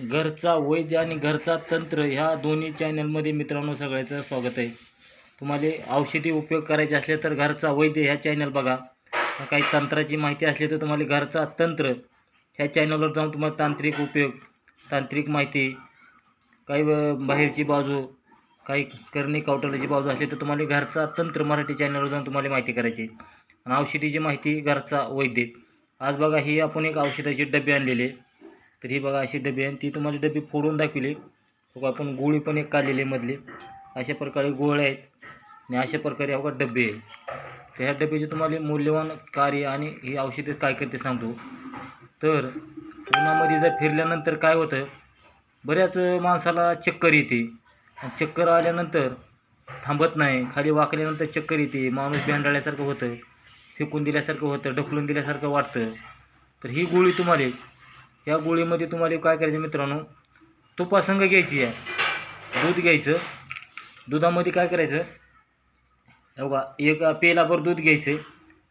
घरचा वैद्य आणि घरचा तंत्र ह्या दोन्ही चॅनलमध्ये मित्रांनो सगळ्याचं स्वागत आहे. तुम्हाला औषधी उपयोग करायचे असले तर घरचा वैद्य ह्या चॅनल बघा. काही तंत्राची माहिती असली तर तुम्हाला घरचा तंत्र ह्या चॅनलवर जाऊन तुम्हाला तांत्रिक उपयोग तांत्रिक माहिती काही व- बाहेरची बाजू काही करणी कवटाळ्याची बाजू असली तर तुम्हाला घरचा तंत्र मराठी चॅनलवर जाऊन तुम्हाला माहिती करायची आहे. आणि औषधीची माहिती घरचा वैद्य. आज बघा ही आपण एक औषधाची डबे आणलेली. आहे तर ही बघा अशी डबी आहे ती तुम्हाला डबी फोडून दाखवली. बघा आपण गोळी पण एक काढलेली आहे मधली. अशा प्रकारे गोळ्या आहेत आणि अशा प्रकारे बघा डबे आहे. तर ह्या डब्याचे तुम्हाला मूल्यवान कार्य आणि ही औषधे काय करते सांगतो. तर उन्हामध्ये जर फिरल्यानंतर काय होतं? बऱ्याच माणसाला चक्कर येते. आणि चक्कर आल्यानंतर थांबत नाही. खाली वाकल्यानंतर चक्कर येते. माणूस भेंडाळल्यासारखं होतं फेकून दिल्यासारखं होतं ढकलून दिल्यासारखं वाटतं. तर ही गोळी तुम्हाला या गोळीमध्ये तुम्हाला काय करायचं मित्रांनो? तुपासंग घ्यायची आहे. दूध घ्यायचं. दुधामध्ये काय करायचं? हो बघा एक पेलाभर दूध घ्यायचं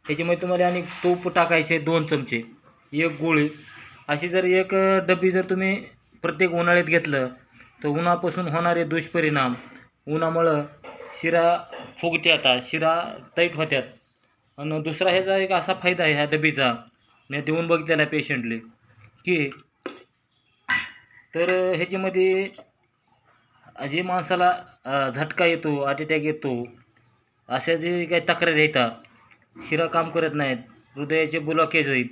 त्याच्यामध्ये तुम्हाला आणि तूप टाकायचे दोन चमचे. एक गोळी. अशी जर एक डबी जर तुम्ही प्रत्येक उन्हाळ्यात घेतलं तर उन्हापासून होणारे दुष्परिणाम उन्हामुळं शिरा फुगते आता. शिरा टाईट होत्यात. आणि दुसरा ह्याचा एक असा फायदा आहे ह्या डबीचा मी देऊन बघितलेला पेशंटले की. तर ह्याच्यामध्ये जे माणसाला झटका येतो हार्ट अटॅक येतो अशा जे काही तक्रारी येतात शिरा काम करत नाहीत हृदयाचे ब्लॉकेज आहेत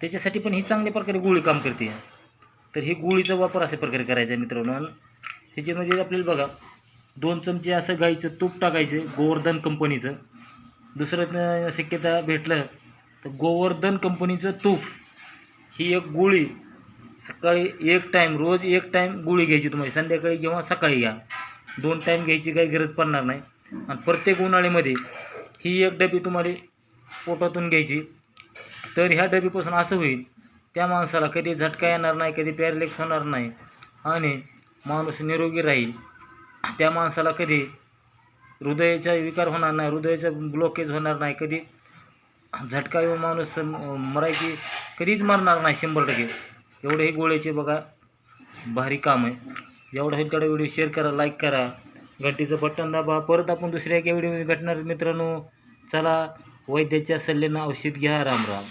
त्याच्यासाठी पण ही चांगल्या प्रकारे गोळी काम करते. तर ही गोळीचा वापर अशा प्रकारे करायचा आहे मित्रांनो. ह्याच्यामध्ये आपल्याला बघा दोन चमचे असं गाईचं तूप टाकायचं गोवर्धन कंपनीचं. दुसरं शक्यता भेटलं तर गोवर्धन कंपनीचं तूप. ही एक गोळी. सकाळी एक टाईम रोज एक टाईम गोळी घ्यायची तुम्हाला. संध्याकाळी किंवा सकाळी घ्या दोन टाईम घ्यायची काही गरज पडणार नाही. आणि प्रत्येक उन्हाळ्यामध्ये ही एक डबी तुम्हाला पोटातून घ्यायची. तर ह्या डबीपासून असं होईल त्या माणसाला कधी झटका येणार नाही कधी पॅरलेक्स होणार नाही आणि माणूस निरोगी राहील. त्या माणसाला कधी हृदयाचा विकार होणार नाही हृदयाचा ब्लॉकेज होणार नाही कधी झटका येऊन माणूस मरायची कधीच मरणार नाही शंभर टक्के. एवढे हे गोळ्याचे बघा भारी काम आहे. एवढं होईल तेवढा व्हिडिओ शेअर करा लाईक करा. घंटीचं बटन दाबा. परत आपण दुसऱ्या एका व्हिडिओमध्ये भेटणार मित्रांनो. चला वैद्याच्या सल्ल्यानं औषध घ्या. राम राम.